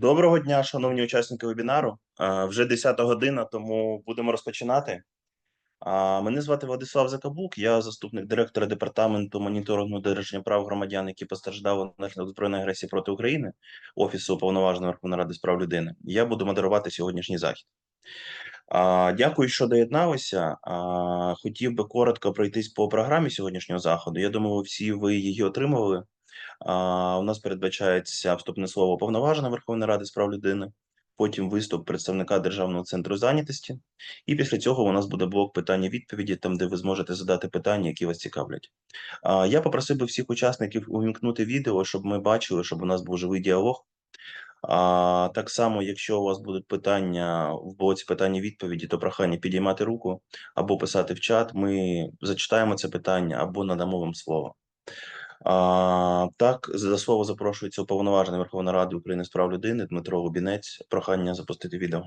Доброго дня, шановні учасники вебінару. Вже 10 година, тому будемо розпочинати. Мене звати Владислав Закабук, я заступник директора департаменту моніторингу додержання прав громадян, які постраждали внаслідок збройної агресії проти України, Офісу Уповноваженого Верховної Ради з прав людини. Я буду модерувати сьогоднішній захід. Дякую, що доєдналися. Хотів би коротко пройтись по програмі сьогоднішнього заходу. Я думаю, всі ви її отримували. У нас передбачається вступне слово повноважена Верховної Ради з прав людини, потім виступ представника Державного центру зайнятості, і після цього у нас буде блок питання-відповіді, там де ви зможете задати питання, які вас цікавлять. Я попросив би всіх учасників увімкнути відео, щоб ми бачили, щоб у нас був живий діалог. А, Так само, якщо у вас будуть питання в блоці питання-відповіді, то прохання підіймати руку або писати в чат. Ми зачитаємо це питання або надамо вам слово. А, так, за слово запрошується уповноважений Верховної Ради України з прав людини Дмитро Лубінець. Прохання запустити відео.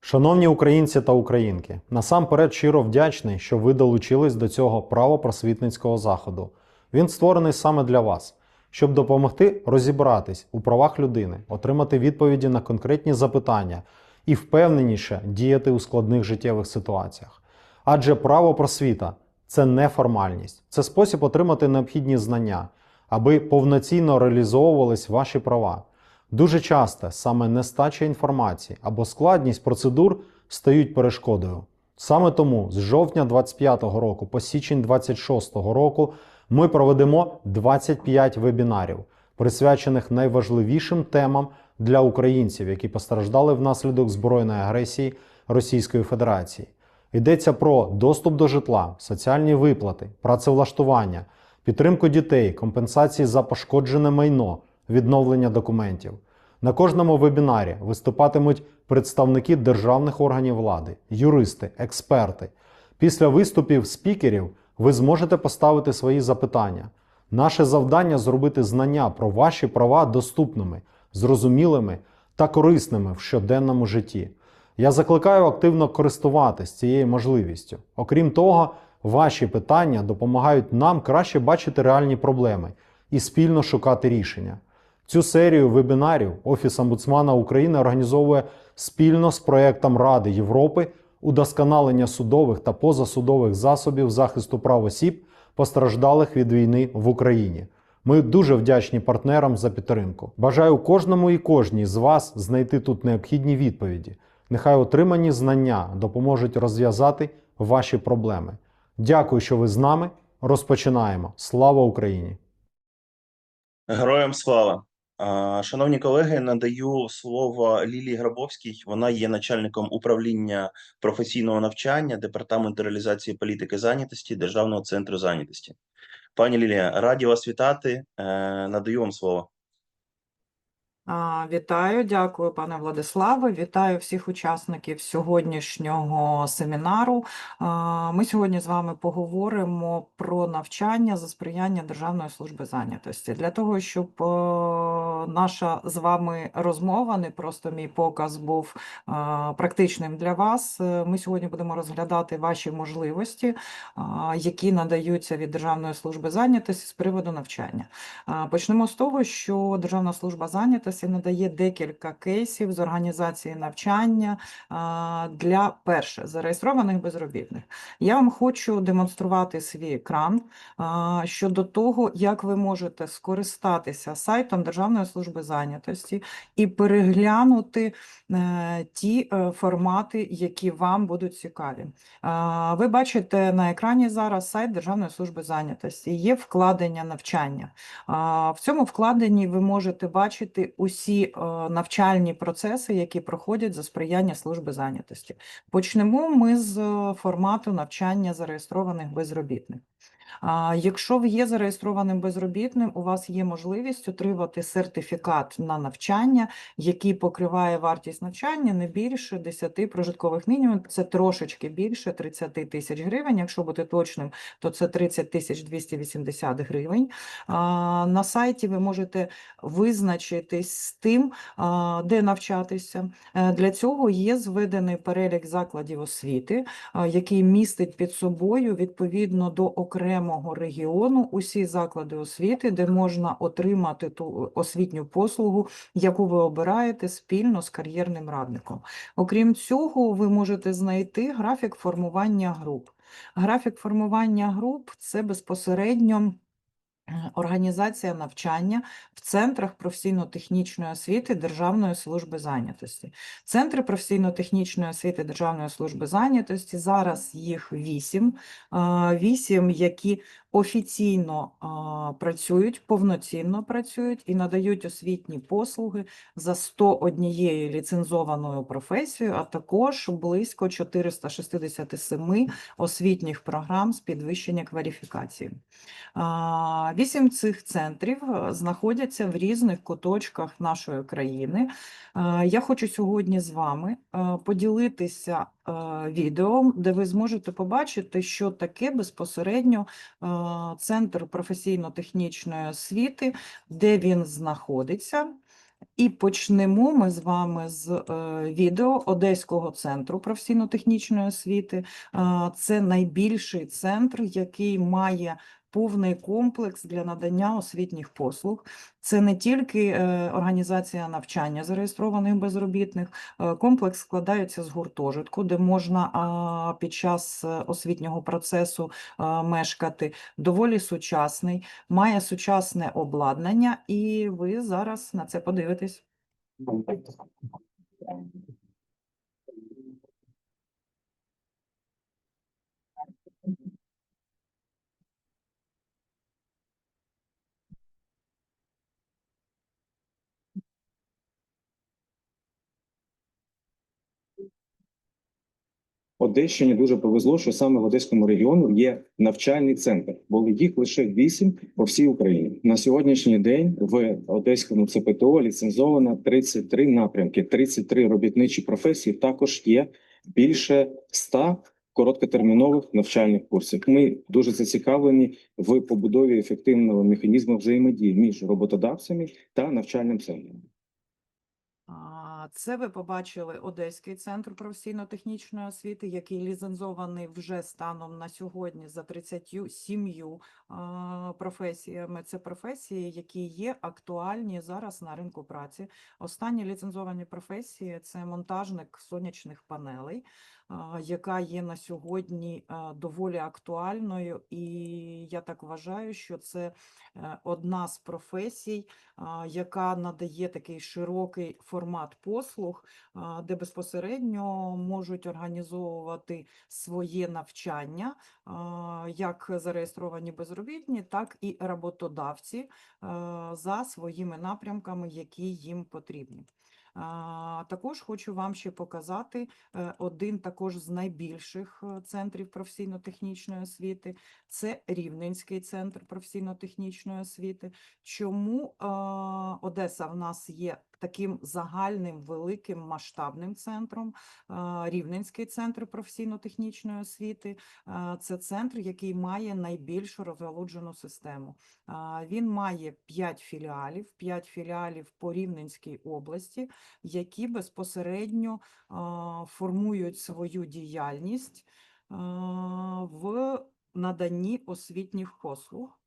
Шановні українці та українки, насамперед щиро вдячний, що ви долучились до цього правопросвітницького заходу. Він створений саме для вас, щоб допомогти розібратись у правах людини, отримати відповіді на конкретні запитання і впевненіше діяти у складних життєвих ситуаціях. Адже правопросвіта це не формальність, це спосіб отримати необхідні знання, аби повноцінно реалізовувались ваші права. Дуже часто саме нестача інформації або складність процедур стають перешкодою. Саме тому з жовтня 25 року по січень 26 року ми проведемо 25 вебінарів, присвячених найважливішим темам для українців, які постраждали внаслідок збройної агресії Російської Федерації. Йдеться про доступ до житла, соціальні виплати, працевлаштування, підтримку дітей, компенсації за пошкоджене майно, відновлення документів. На кожному вебінарі виступатимуть представники державних органів влади, юристи, експерти. Після виступів спікерів ви зможете поставити свої запитання. Наше завдання зробити знання про ваші права доступними, зрозумілими та корисними в щоденному житті. Я закликаю активно користуватись цією можливістю. Окрім того, ваші питання допомагають нам краще бачити реальні проблеми і спільно шукати рішення. Цю серію вебінарів Офіс омбудсмана України організовує спільно з проєктом Ради Європи удосконалення судових та позасудових засобів захисту прав осіб, постраждалих від війни в Україні. Ми дуже вдячні партнерам за підтримку. Бажаю кожному і кожній з вас знайти тут необхідні відповіді. Нехай отримані знання допоможуть розв'язати ваші проблеми. Дякую, що ви з нами. Розпочинаємо. Слава Україні! Героям слава! Шановні колеги, надаю слово Лілії Грабовській. Вона є начальником управління професійного навчання Департаменту реалізації політики зайнятості Державного центру зайнятості. Пані Лілія, раді вас вітати. Е, Надаю вам слово. Вітаю, дякую, пане Владиславе. Вітаю всіх учасників сьогоднішнього семінару. Ми сьогодні з вами поговоримо про навчання за сприяння Державної служби зайнятості. Для того, щоб е, наша з вами розмова, не просто мій показ був е, практичним для вас. е, Ми сьогодні будемо розглядати ваші можливості, які надаються від Державної служби зайнятості з приводу навчання. Почнемо з того, що Державна служба зайнятості надає декілька кейсів з організації навчання для перше зареєстрованих безробітних. Я вам хочу демонструвати свій екран щодо того, як ви можете скористатися сайтом Державної служби зайнятості і переглянути е, ті е, формати, які вам будуть цікаві. Ви бачите на екрані зараз сайт Державної служби зайнятості. Є вкладення навчання. В цьому вкладенні ви можете бачити усі е, навчальні процеси, які проходять за сприяння служби зайнятості. Почнемо ми з е, формату навчання зареєстрованих безробітних. Якщо ви є зареєстрованим безробітним, у вас є можливість отримати сертифікат на навчання, який покриває вартість навчання не більше 10 прожиткових мінімумів. Це трошечки більше 30 тисяч гривень. Якщо бути точним, то це 30 тисяч 280 гривень. На сайті ви можете визначитись з тим, де навчатися. Е, Для цього є зведений перелік закладів освіти, який містить під собою відповідно до окремого регіону усі заклади освіти, де можна отримати ту освітню послугу, яку ви обираєте спільно з кар'єрним радником. Окрім цього, ви можете знайти графік формування груп. Графік формування груп це безпосередньо організація навчання в центрах професійно-технічної освіти Державної служби зайнятості. Центри професійно-технічної освіти Державної служби зайнятості зараз їх вісім, вісім, які офіційно а, працюють, повноцінно працюють і надають освітні послуги за 101 ліцензованою професією, а також близько 467 освітніх програм з підвищення кваліфікації. А, Вісім цих центрів е, знаходяться в різних куточках нашої країни. Е, Я хочу сьогодні з вами е, поділитися е, відео, де ви зможете побачити, що таке безпосередньо центр професійно-технічної освіти, де він знаходиться. І почнемо ми з вами з е, відео Одеського центру професійно-технічної освіти. Е, Це найбільший центр, який має повний комплекс для надання освітніх послуг. Це не тільки е, організація навчання зареєстрованих безробітних. е, Комплекс складається з гуртожитку, де можна під час е, освітнього процесу мешкати. Доволі сучасний, має сучасне обладнання, і ви зараз на це подивитесь. Одещині дуже повезло, що саме в Одеському регіону є навчальний центр, бо їх лише вісім по всій Україні. На сьогоднішній день в Одеському ЦПТО ліцензовано 33 напрямки, 33 робітничі професії. Також є більше 100 короткотермінових навчальних курсів. Ми дуже зацікавлені в побудові ефективного механізму взаємодії між роботодавцями та навчальним центром. Це ви побачили Одеський центр професійно-технічної освіти, який ліцензований вже станом на сьогодні за 37 а, професіями. Це професії, які є актуальні зараз на ринку праці. Останні ліцензовані професії це монтажник сонячних панелей, яка є на сьогодні доволі актуальною, і я так вважаю, що це е, одна з професій, яка надає такий широкий формат послуг, де безпосередньо можуть організовувати своє навчання, як зареєстровані безробітні, так і роботодавці за своїми напрямками, які їм потрібні. Також хочу вам ще показати е, один також з найбільших е, центрів професійно-технічної освіти. Це Рівненський центр професійно-технічної освіти. Чому Одеса в нас є таким загальним великим масштабним центром? Рівненський центр професійно-технічної освіти це центр, який має найбільшу розгалуджену систему. Він має 5 філіалів, 5 філіалів по Рівненській області, які безпосередньо формують свою діяльність в наданні освітніх послуг.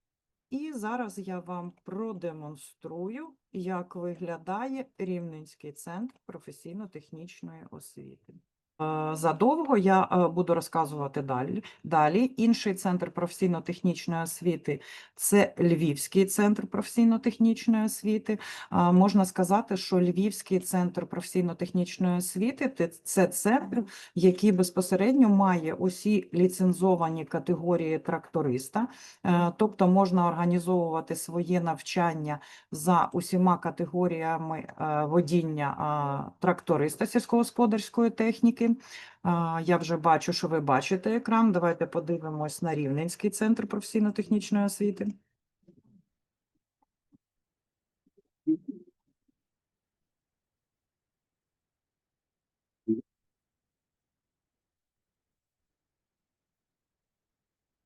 І зараз я вам продемонструю, як виглядає Рівненський центр професійно-технічної освіти. Е, Задовго я е, буду розказувати далі. Далі інший центр професійно-технічної освіти це Львівський центр професійно-технічної освіти. Можна сказати, що Львівський центр професійно-технічної освіти це центр, який безпосередньо має усі ліцензовані категорії тракториста, Е, тобто можна організовувати своє навчання за усіма категоріями е, водіння тракториста сільськогосподарської техніки. Я вже бачу, що ви бачите екран. Давайте подивимось на Рівненський центр професійно-технічної освіти.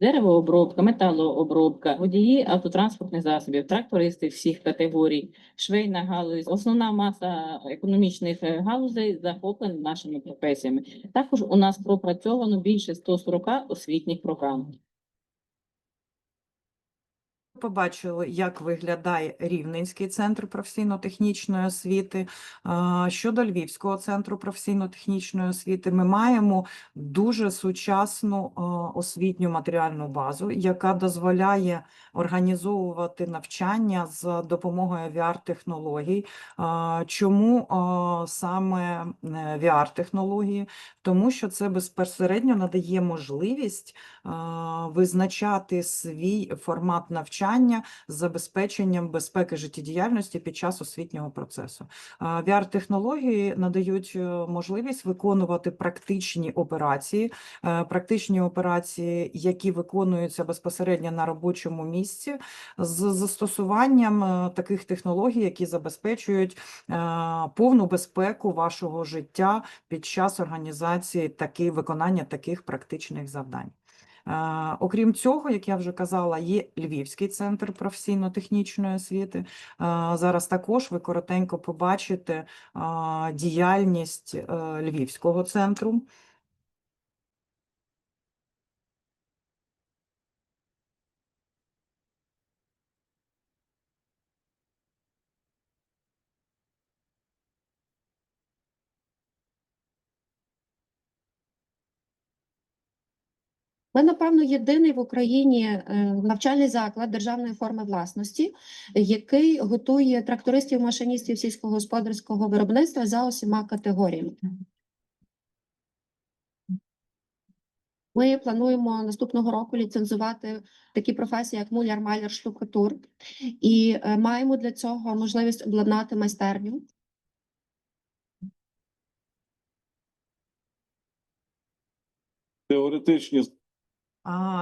Деревообробка, металообробка, водії автотранспортних засобів, трактористи всіх категорій, швейна галузь, основна маса економічних е, галузей захоплена нашими професіями. Також у нас пропрацьовано більше 140 освітніх програм. Побачили, як виглядає Рівненський центр професійно-технічної освіти. Щодо Львівського центру професійно-технічної освіти, ми маємо дуже сучасну освітню матеріальну базу, яка дозволяє організовувати навчання з допомогою VR-технологій. Чому саме е, VR-технології? Тому що це безпосередньо надає можливість визначати свій формат навчання з забезпеченням безпеки життєдіяльності під час освітнього процесу. А, VR-технології надають е, можливість виконувати практичні операції, е, практичні операції, які виконуються безпосередньо на робочому місці, з застосуванням е, таких технологій, які забезпечують повну безпеку вашого життя під час організації таки, виконання таких практичних завдань. Окрім цього, як я вже казала, є Львівський центр професійно-технічної освіти. Зараз також ви коротенько побачите діяльність е, Львівського центру. Ми, напевно, єдиний в Україні е, навчальний заклад державної форми власності, який готує трактористів, машиністів сільськогосподарського виробництва за усіма категоріями. Ми плануємо наступного року ліцензувати такі професії, як муляр, маляр, штукатур, і е, маємо для цього можливість обладнати майстерню. теоретичні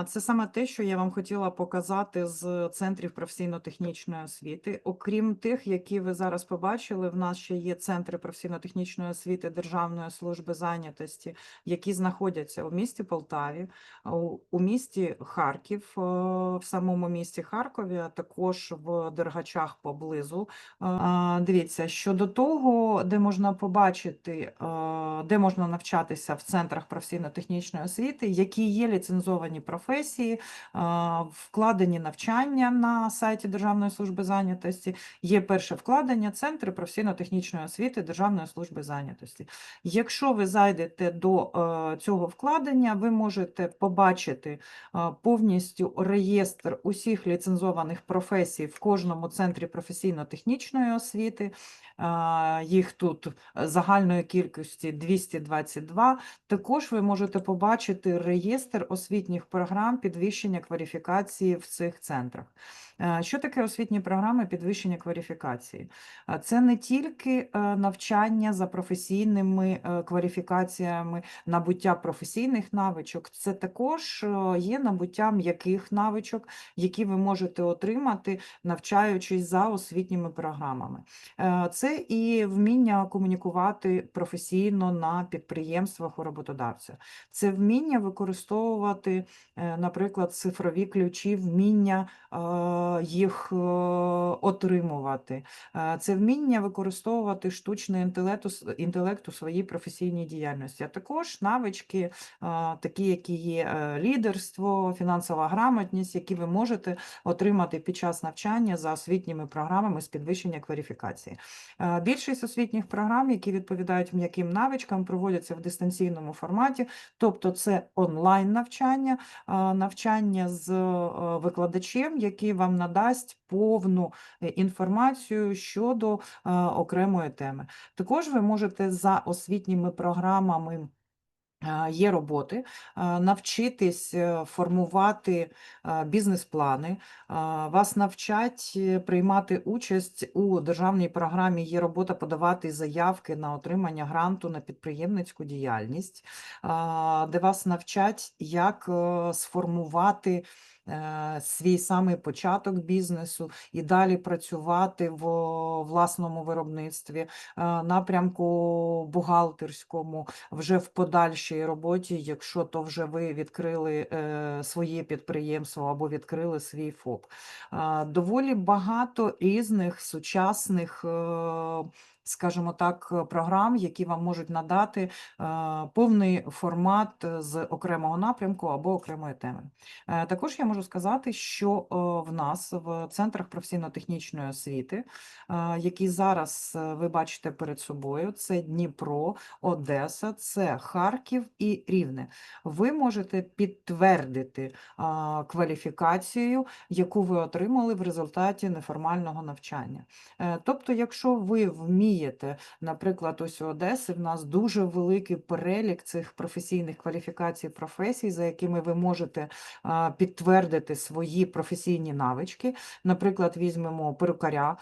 Це саме те, що я вам хотіла показати з центрів професійно-технічної освіти. Окрім тих, які ви зараз побачили, в нас ще є центри професійно-технічної освіти Державної служби зайнятості, які знаходяться у місті Полтаві, у, місті Харків, е, в самому місті Харкові, а також в Дергачах поблизу. А, Дивіться, щодо того, де можна побачити, е, де можна навчатися в центрах професійно-технічної освіти, які є ліцензовані професії, вкладені навчання на сайті Державної служби зайнятості. Є перше вкладення Центри професійно-технічної освіти Державної служби зайнятості. Якщо ви зайдете до е, цього вкладення, ви можете побачити е, повністю реєстр усіх ліцензованих професій в кожному центрі професійно-технічної освіти. Е, Їх тут загальної кількості 222. Також ви можете побачити реєстр освітніх програм підвищення кваліфікації в цих центрах. Е, Що таке освітні програми підвищення кваліфікації? Е, Це не тільки е, навчання за професійними кваліфікаціями, набуття професійних навичок, це також є набуття м'яких навичок, які ви можете отримати, навчаючись за освітніми програмами. Це і вміння комунікувати професійно на підприємствах у роботодавця. Це вміння використовувати, наприклад, цифрові ключі, вміння їх е, отримувати. Е, Це вміння використовувати штучний інтелект, інтелект у своїй професійній діяльності, а також навички, е, такі, які є лідерство, фінансова грамотність, які ви можете отримати під час навчання за освітніми програмами з підвищення кваліфікації. Більшість освітніх програм, які відповідають м'яким навичкам, проводяться в дистанційному форматі, тобто це онлайн навчання, навчання з викладачем, який вам надасть повну е, інформацію щодо е, окремої теми. Також ви можете за освітніми програмами. е, Є роботи, навчитись формувати бізнес-плани, вас навчать приймати участь у державній програмі «Є робота» подавати заявки на отримання гранту на підприємницьку діяльність, де вас навчать, як сформувати свій самий початок бізнесу і далі працювати в власному виробництві, е, напрямку бухгалтерському, вже в подальшій роботі, якщо то вже ви відкрили е, своє підприємство або відкрили свій ФОП. Доволі багато різних сучасних е, скажімо так, е, програм, які вам можуть надати е, повний формат е, з окремого напрямку або окремої теми. Також я можу сказати, що в нас в центрах професійно-технічної освіти, які зараз ви бачите перед собою, це Дніпро, Одеса, це Харків і Рівне. Ви можете підтвердити кваліфікацію, яку ви отримали в результаті неформального навчання. Тобто, якщо ви вмієте, наприклад, ось у Одеси в нас дуже великий перелік цих професійних кваліфікацій, професій, за якими ви можете підтвердити свої професійні навички. Наприклад, візьмемо перукаря.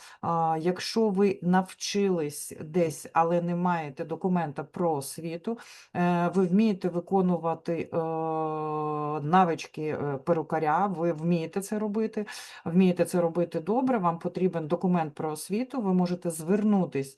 Якщо ви навчились десь, але не маєте документа про освіту, е, ви вмієте виконувати е, навички е, перукаря, ви вмієте це робити, вмієте це робити добре, вам потрібен документ про освіту, ви можете звернутись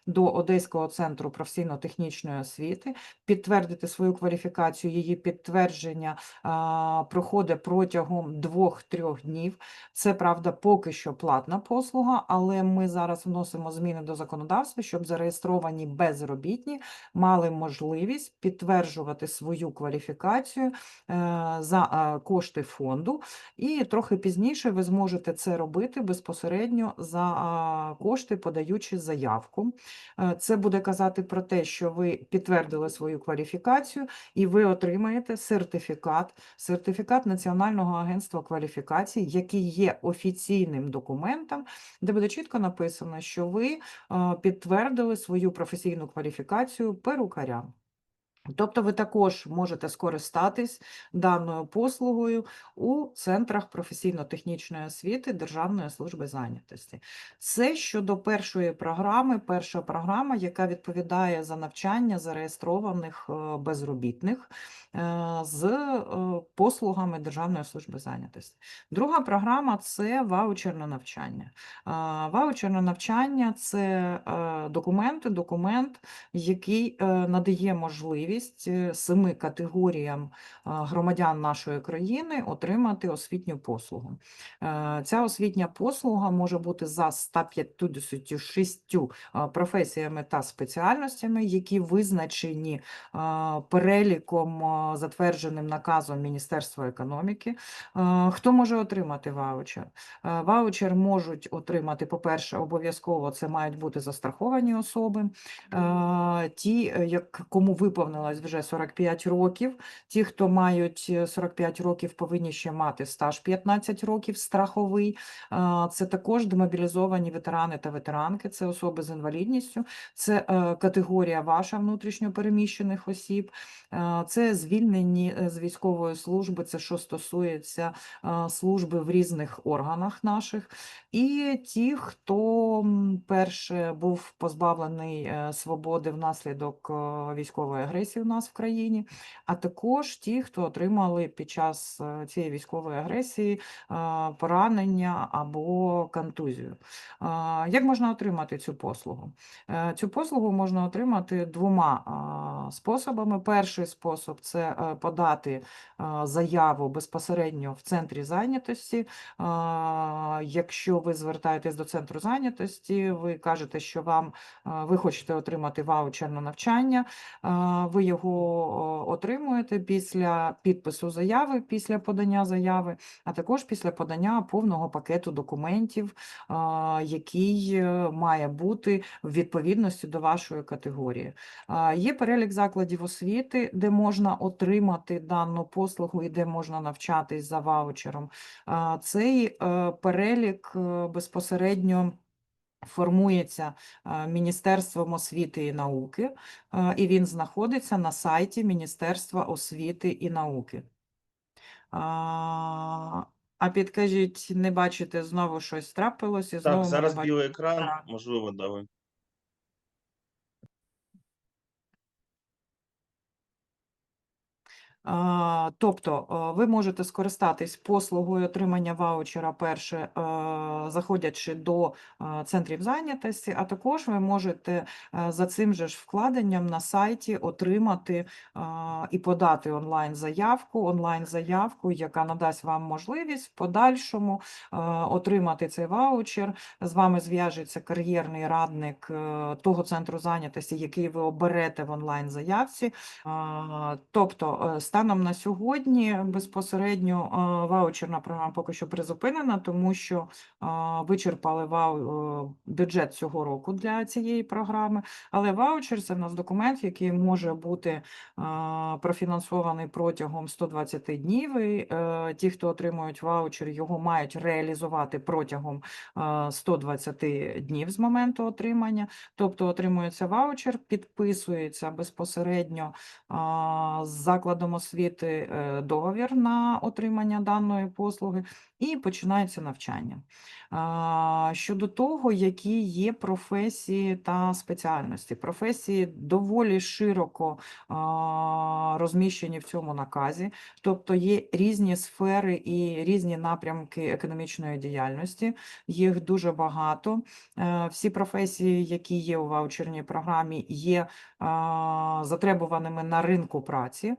до Одеського центру професійно-технічної освіти, підтвердити свою кваліфікацію, її підтвердження проходить протягом двох-трьох днів. Це правда поки що платна послуга, але ми зараз вносимо зміни до законодавства, щоб зареєстровані безробітні мали можливість підтверджувати свою кваліфікацію е, за е, кошти фонду, і трохи пізніше ви зможете це робити безпосередньо за кошти, подаючи заявку. Е, Це буде казати про те, що ви підтвердили свою кваліфікацію і ви отримаєте сертифікат, сертифікат Національного агентства кваліфікації, який є офіційним документом, де буде чітко написано, що ви е, підтвердили свою професійну кваліфікацію перукаря. Тобто ви також можете скористатись даною послугою у центрах професійно-технічної освіти Державної служби зайнятості. Це щодо першої програми, перша програма, яка відповідає за навчання зареєстрованих е, безробітних е, з е, послугами Державної служби зайнятості. Друга програма це ваучерне навчання. Ваучерне навчання це документи, документ, який надає можливість е, семи категоріям громадян нашої країни отримати освітню послугу. Е, Ця освітня послуга може бути за 156 е, професіями та спеціальностями, які визначені переліком, затвердженим наказом Міністерства економіки. Хто може отримати ваучер? Е, Ваучер можуть отримати, по-перше, обов'язково це мають бути застраховані особи, ті, як кому виповнилось вже 45 років, ті, хто мають е, 45 років, повинні ще мати стаж 15 років страховий. Е, Це також демобілізовані ветерани та ветеранки, це особи з інвалідністю, це е, категорія ваша внутрішньо переміщених осіб, е, це звільнені е, з військової служби, це що стосується е, служби в різних органах наших. І ті, хто перше був позбавлений е, свободи внаслідок е, військової агресії у нас в країні, а також ті, хто отримали під час е, цієї військової агресії е, поранення або контузію. Е, Як можна отримати цю послугу? Цю послугу можна отримати двома способами. Перший спосіб це подати заяву безпосередньо в центрі зайнятості. Якщо ви звертаєтесь до центру зайнятості, ви кажете, що вам ви хочете отримати ваучер на навчання, а, його отримуєте після підпису заяви, після подання заяви, а також після подання повного пакету документів, який е, має бути в відповідності до вашої категорії. Є перелік закладів освіти, де можна отримати дану послугу і де можна навчатись за ваучером. Цей е, перелік е, безпосередньо формується е, Міністерством освіти і науки, е, і він знаходиться на сайті Міністерства освіти і науки. А, а підкажіть, не бачите, знову щось трапилось і знову Так, зараз білий екран, можливо, да, ви. Тобто е, ви можете скористатись послугою отримання ваучера перше, е, заходячи до е, центрів зайнятості, а також ви можете за цим же ж вкладенням на сайті отримати і подати онлайн-заявку, онлайн-заявку, яка надасть вам можливість в подальшому отримати цей ваучер. З вами зв'яжеться кар'єрний радник того центру зайнятості, який ви оберете в онлайн-заявці. Тобто, станом на сьогодні безпосередньо е, ваучерна програма поки що призупинена, тому що вичерпали вау, е, бюджет цього року для цієї програми. Але ваучер це в нас документ, який може бути профінансований протягом 120 днів. І, е, ті, хто отримують ваучер, його мають реалізувати протягом а, 120 днів з моменту отримання. Тобто отримується ваучер, підписується безпосередньо з закладом освіти е, договір на отримання даної послуги, і починається навчання. Щодо того, які є професії та спеціальності. Професії доволі широко розміщені в цьому наказі, тобто є різні сфери і різні напрямки економічної діяльності, їх дуже багато. Е, Всі професії, які є у ваучерній програмі, є затребуваними на ринку праці.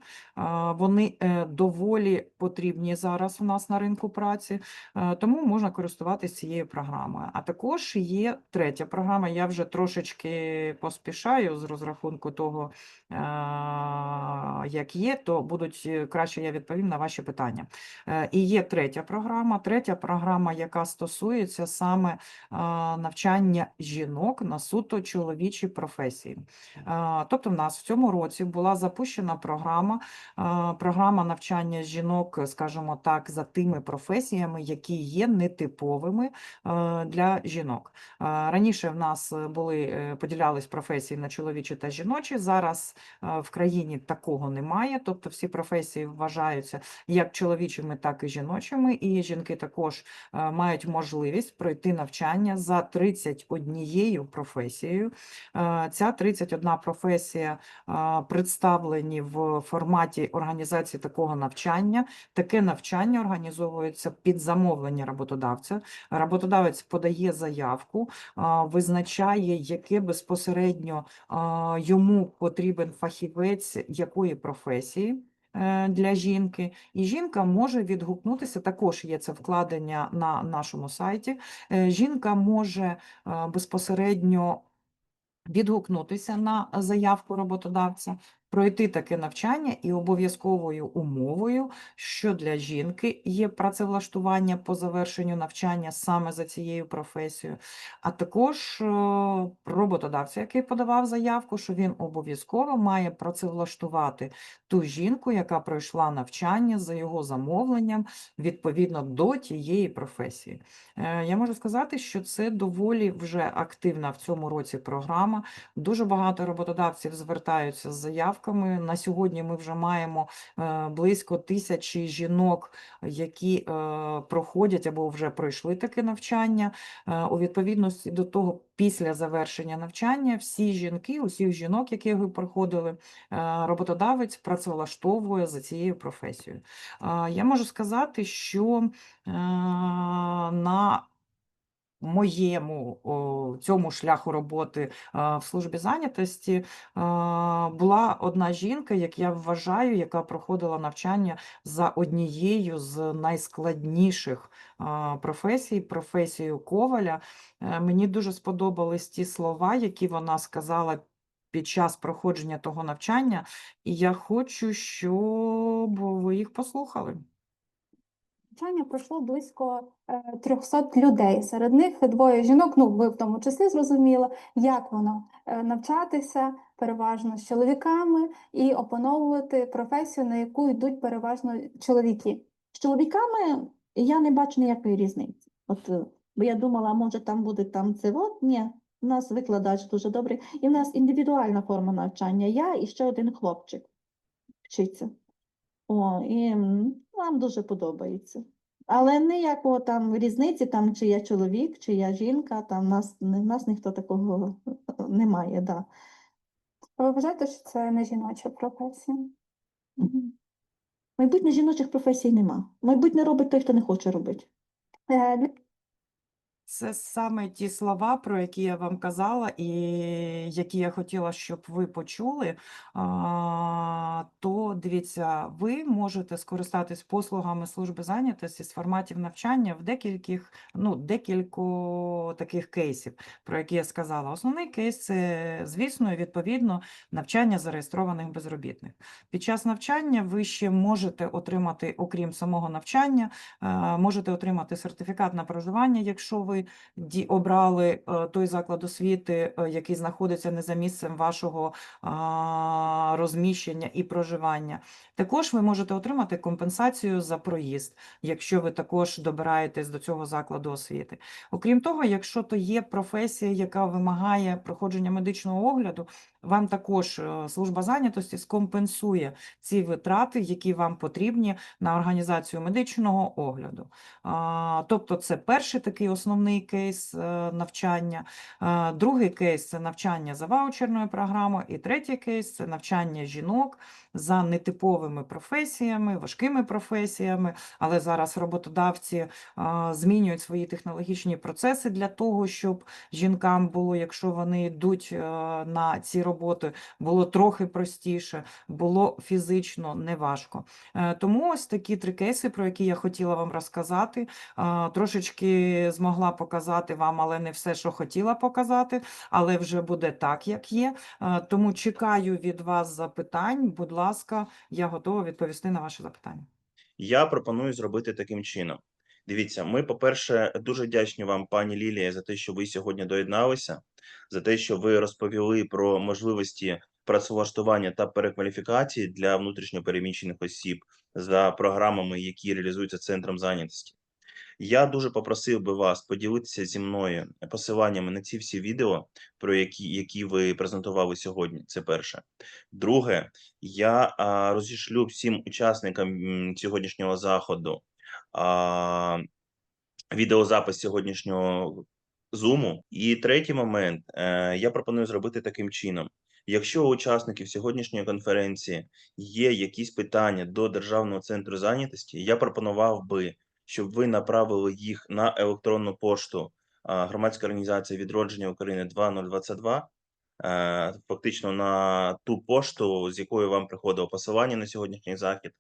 Вони е, доволі потрібні зараз у нас на ринку праці, е, тому можна користуватися цією програмою. А також є третя програма. Я вже трошечки поспішаю з розрахунку того, е, як є, то будуть е, краще я відповім на ваші питання. Е, І є третя програма. Третя програма, яка стосується саме навчання жінок на суто чоловічі професії. Тобто, в нас в цьому році була запущена програма, програма навчання жінок, скажімо так, за тими професіями, які є нетиповими для жінок. Раніше в нас е, були е, поділялись професії на чоловічі та жіночі. Зараз в країні такого немає. Тобто всі професії вважаються як чоловічими, так і жіночими. І жінки також е, мають можливість пройти навчання за 31 професією. Ця 31 професія представлені в форматі організації такого навчання. Таке навчання організовується під замовлення роботодавця. Роботодавець подає заявку, визначає, яке безпосередньо йому потрібен фахівець якої професії. е, Для жінки, і жінка може відгукнутися. Також є це вкладення на нашому сайті. Е, Жінка може е, безпосередньо відгукнутися на заявку роботодавця, пройти таке навчання і обов'язковою умовою, що для жінки є працевлаштування по завершенню навчання саме за цією професією, а також е, роботодавця, який подавав заявку, що він обов'язково має працевлаштувати ту жінку, яка пройшла навчання за його замовленням відповідно до тієї професії. Е, Я можу сказати, що це доволі вже активна в цьому році програма. Дуже багато роботодавців звертаються з заявками. На сьогодні ми вже маємо е, близько тисячі жінок, які е, проходять або вже пройшли таке навчання. Е, У відповідності до того, після завершення навчання, всі жінки, усіх жінок, які ви проходили, роботодавець працевлаштовує за цією професією. Я можу сказати, що на моєму цьому шляху роботи в службі зайнятості була одна жінка, як я вважаю, яка проходила навчання за однією з найскладніших професій, професією коваля. Е, Мені дуже сподобались ті слова, які вона сказала. Під час проходження того навчання, і я хочу, щоб ви їх послухали. Навчання пройшло близько е, 300 людей. Серед них двоє жінок, ну ви в тому числі зрозуміло, як воно е, навчатися переважно з чоловіками і опановувати професію, на яку йдуть переважно чоловіки. З чоловіками я не бачу ніякої різниці. От, е, бо я думала, може там буде там це от. Ні, у нас викладач дуже добрий, і в нас індивідуальна форма навчання. Я і ще один хлопчик вчиться. О, і нам дуже подобається. Але ніякого там різниці, там, чи я чоловік, чи я жінка, там нас, нас ніхто такого немає. Да. Ви вважаєте, що це не жіноча професія? Майбутнє жіночих професій нема. Майбутнє робить той, хто не хоче робити. Е, Це саме ті слова, про які я вам казала, і які я хотіла, щоб ви почули. То дивіться, ви можете скористатись послугами служби зайнятості з форматів навчання в декількох, ну, декілько таких кейсів, про які я сказала. Основний кейс це, звісно, відповідно навчання зареєстрованих безробітних. Під час навчання ви ще можете отримати, окрім самого навчання, можете отримати сертифікат на проживання, якщо ви ді- обрали е, той заклад освіти, е, який знаходиться не за місцем вашого розміщення і проживання. Також ви можете отримати компенсацію за проїзд, якщо ви також добираєтесь до цього закладу освіти. Окрім того, якщо то є професія, яка вимагає проходження медичного огляду, вам також е, служба зайнятості скомпенсує ці витрати, які вам потрібні на організацію медичного огляду. Тобто це перший такий основний кейс е, навчання. Другий кейс це навчання за ваучерною програмою. І третій кейс це навчання жінок за нетиповими професіями, важкими професіями. Але зараз роботодавці змінюють свої технологічні процеси для того, щоб жінкам було, якщо вони йдуть е, на ці роботи, було трохи простіше, було фізично неважко. Е, Тому ось такі три кейси, про які я хотіла вам розказати. Трошечки змогла показати вам, але не все, що хотіла показати, але вже буде так, як є. Е, Тому чекаю від вас запитань. Будь ласка, я готова відповісти на ваші запитання. Я пропоную зробити таким чином. Дивіться, ми, по-перше, дуже вдячні вам, пані Лілія, за те, що ви сьогодні доєдналися, за те, що ви розповіли про можливості працевлаштування та перекваліфікації для внутрішньопереміщених осіб за програмами, які реалізуються центром зайнятості. Я дуже попросив би вас поділитися зі мною посиланнями на ці всі відео, про які, які ви презентували сьогодні. Це перше. Друге, я а, розішлю всім учасникам сьогоднішнього заходу відеозапис сьогоднішнього зуму. І третій момент е, я пропоную зробити таким чином. Якщо у учасників сьогоднішньої конференції є якісь питання до Державного центру зайнятості, я пропонував би, щоб ви направили їх на електронну пошту а, громадська організація відродження України 2022, е, фактично на ту пошту, з якою вам приходило посилання на сьогоднішній захід,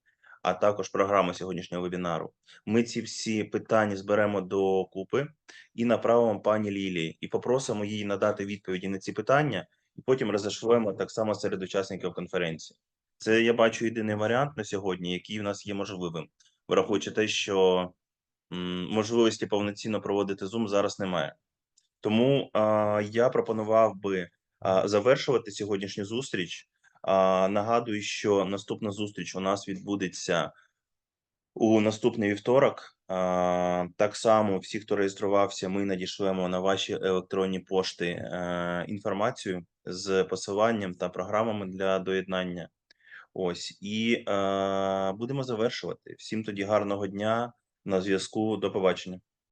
а також програма сьогоднішнього вебінару. Ми ці всі питання зберемо до купи і направимо пані Лілії, і попросимо її надати відповіді на ці питання, і потім розішлемо так само серед учасників конференції. Це я бачу єдиний варіант на сьогодні, який у нас є можливим, враховуючи те, що можливості повноцінно проводити Zoom зараз немає. Тому а, я пропонував би а, завершувати сьогоднішню зустріч. Нагадую, що наступна зустріч у нас відбудеться у наступний вівторок. Так само, всі, хто реєструвався, ми надішлемо на ваші електронні пошти е, інформацію з посиланням та програмами для доєднання. Ось і е, будемо завершувати. Всім тоді гарного дня на зв'язку. До побачення.